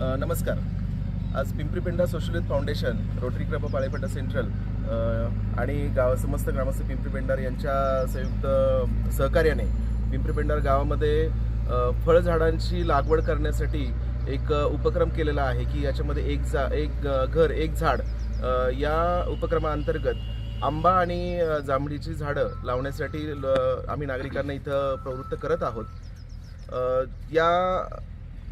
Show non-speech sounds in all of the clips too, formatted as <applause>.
नमस्कार. आज Pimpri पेंडा socialist foundation Rotary club of central आणि गाव समस्त ग्रामस्थ पिंपरी पेंडार यांच्या संयुक्त सहकार्याने पिंपरी पेंडार गावामध्ये फळझाडांची लागवड करण्यासाठी एक उपक्रम केलेला आहे की याच्यामध्ये एक जा एक घर एक झाड या उपक्रमाअंतर्गत आंबा आणि जांभळीची झाडं लावण्यासाठी ल- आम्ही नागरिकांना इथं प्रवृत्त करत आहोत. या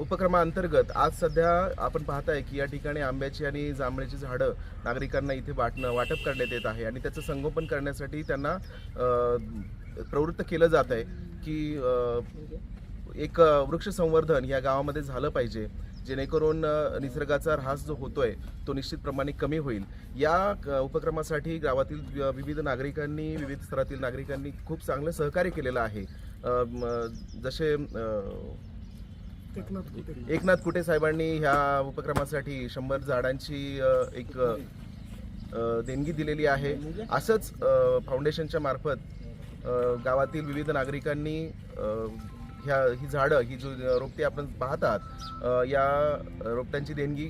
उपक्रमाअंतर्गत आज सध्या आपण पाहताय की या ठिकाणी आंब्याची आणि जांभळीची झाडं नागरिकांना इथे वाटणं वाटप करण्यात येत आहे आणि त्याचं संगोपन करण्यासाठी त्यांना प्रवृत्त केलं जात आहे की एक वृक्ष संवर्धन या गावामध्ये झालं पाहिजे जेणेकरून निसर्गाचा ऱ्हास जो होतोय तो निश्चित प्रमाणे कमी होईल. या उपक्रमासाठी गावातील विविध नागरिकांनी विविध स्तरातील नागरिकांनी खूप चांगलं सहकार्य केलेलं आहे. जसे एकनाथ कुटे. साहेबांनी ह्या उपक्रमासाठी शंभर झाडांची एक देणगी दिलेली आहे. असंच फाउंडेशनच्या मार्फत गावातील विविध नागरिकांनी ह्या ही झाडं ही जो रोपटी आपण पाहतात या रोपट्यांची देणगी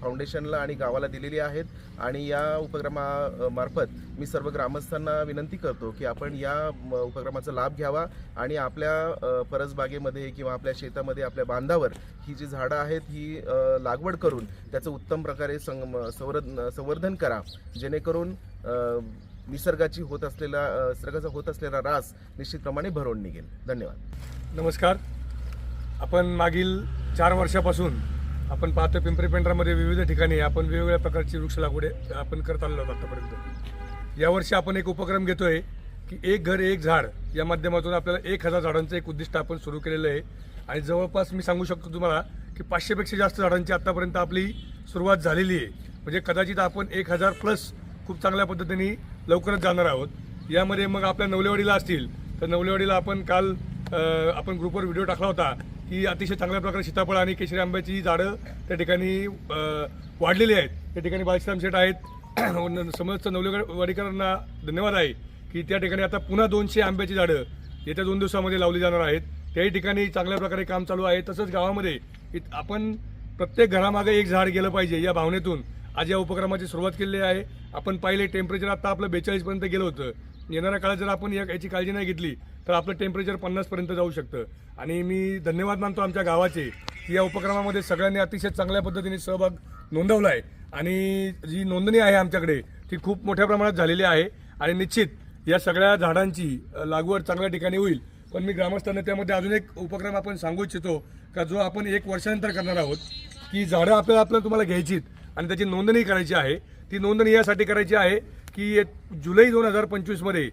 फाउंडेशनला आणि गावाला दिलेली आहेत. आणि या उपक्रमामार्फत मी सर्व ग्रामस्थांना विनंती करतो की आपण या उपक्रमाचा लाभ घ्यावा आणि आपल्या परसबागेमध्ये किंवा आपल्या शेतामध्ये आपल्या बांधावर ही जी झाडं आहेत ही लागवड करून त्याचं उत्तम प्रकारे संग संवर्धन संवर्धन करा. जेणेकरून निसर्गाची होत असलेला निसर्गाचा होत असलेला रास निश्चितप्रमाणे भरून निघेल. धन्यवाद. नमस्कार. आपण मागील चार वर्षापासून आपण पाहतो पिंपरी पेंढरामध्ये विविध ठिकाणी आपण वेगवेगळ्या प्रकारची वृक्ष लागवडे आपण करत आलेलो आहोत आतापर्यंत. यावर्षी आपण एक उपक्रम घेतोय की एक घर एक झाड या माध्यमातून आपल्याला एक हजार झाडांचं एक उद्दिष्ट आपण सुरू केलेलं आहे. आणि जवळपास मी सांगू शकतो तुम्हाला की पाचशेपेक्षा जास्त झाडांची आतापर्यंत आपली सुरुवात झालेली आहे. म्हणजे कदाचित आपण एक हजार प्लस खूप चांगल्या पद्धतीने लवकरच जाणार आहोत. यामध्ये मग आपल्या नवलेवाडीला असतील तर नवलेवाडीला आपण काल आपण ग्रुपवर व्हिडिओ टाकला होता की अतिशय चांगल्या प्रकारे सीताफळ आणि केशरी आंब्याची झाडं त्या ठिकाणी वाढलेली आहेत. त्या ठिकाणी बाळश्राम शेठ आहेत. <clears throat> समस्त नवलेवाडीकरांना धन्यवाद आहे की त्या ठिकाणी आता पुन्हा दोनशे आंब्याची झाडं येत्या दोन दिवसामध्ये लावली जाणार आहेत. त्याही ठिकाणी चांगल्या प्रकारे काम चालू आहे. तसंच गावामध्ये आपण प्रत्येक घरामागे एक झाड गेलं पाहिजे या भावनेतून आज या उपक्रमाची सुरुवात केलेली आहे. आपण पाहिले टेम्परेचर आता आपलं बेचाळीसपर्यंत गेलं होतं. येणाऱ्या काळात जर आपण याची काळजी नाही घेतली तर आपलं टेम्परेचर पन्नासपर्यंत जाऊ शकतं. आणि मी धन्यवाद मानतो आमच्या गावाचे की या उपक्रमामध्ये सगळ्यांनी अतिशय चांगल्या पद्धतीने सहभाग नोंदवला आहे आणि जी नोंदणी आहे आमच्याकडे ती खूप मोठ्या प्रमाणात झालेली आहे. आणि निश्चित या सगळ्या झाडांची लागवड चांगल्या ठिकाणी होईल. पण मी ग्रामस्थांना त्यामध्ये अजून एक उपक्रम आपण सांगू इच्छितो का जो आपण एक वर्षानंतर करणार आहोत की झाडं आपल्याला आपल्याला तुम्हाला घ्यायचीत आणि त्याची नोंदणी करायची आहे. ती नोंदणी यासाठी करायची आहे की जुलै दोन हजार पंचवीसमध्ये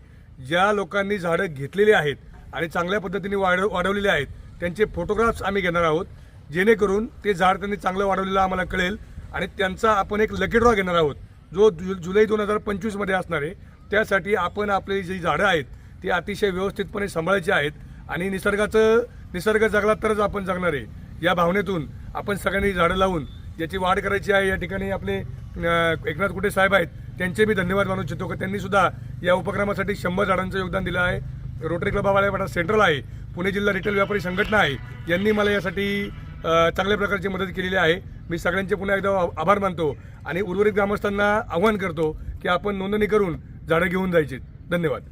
ज्या लोकांनी झाडं घेतलेली आहेत आणि चांगल्या पद्धतीने वाढ वाढवलेले आहेत त्यांचे फोटोग्राफ्स आम्ही घेणार आहोत. जेणेकरून ते झाड त्यांनी चांगलं वाढवलेलं आम्हाला कळेल आणि त्यांचा आपण एक लकी ड्रॉ घेणार आहोत. जो जु जुलै दोन हजार पंचवीसमध्ये असणार आहे त्यासाठी आपण आपली जी झाडं आहेत ती अतिशय व्यवस्थितपणे सांभाळायची आहेत आणि निसर्गाचं निसर्ग जगला तरच आपण जगणार आहे. या भावनेतून आपण सगळ्यांनी झाडं लावून याची वाढ करायची आहे. या ठिकाणी आपले एकनाथ कुटे साहेब आहेत त्यांचे मी धन्यवाद मानू इच्छितो की त्यांनी सुद्धा या उपक्रमासाठी शंभर झाडांचं योगदान दिलं आहे. रोटरी क्लब वाड्यापाडा सेंट्रल आहे. पुणे जिल्हा रिटेल व्यापारी संघटना आहे. यांनी मला यासाठी चांगल्या प्रकारची मदत केलेली आहे. मी सगळ्यांचे पुन्हा एकदा आभार मानतो आणि उर्वरित ग्रामस्थांना आव्हान करतो की आपण नोंदणी करून झाडं घेऊन जायची. धन्यवाद.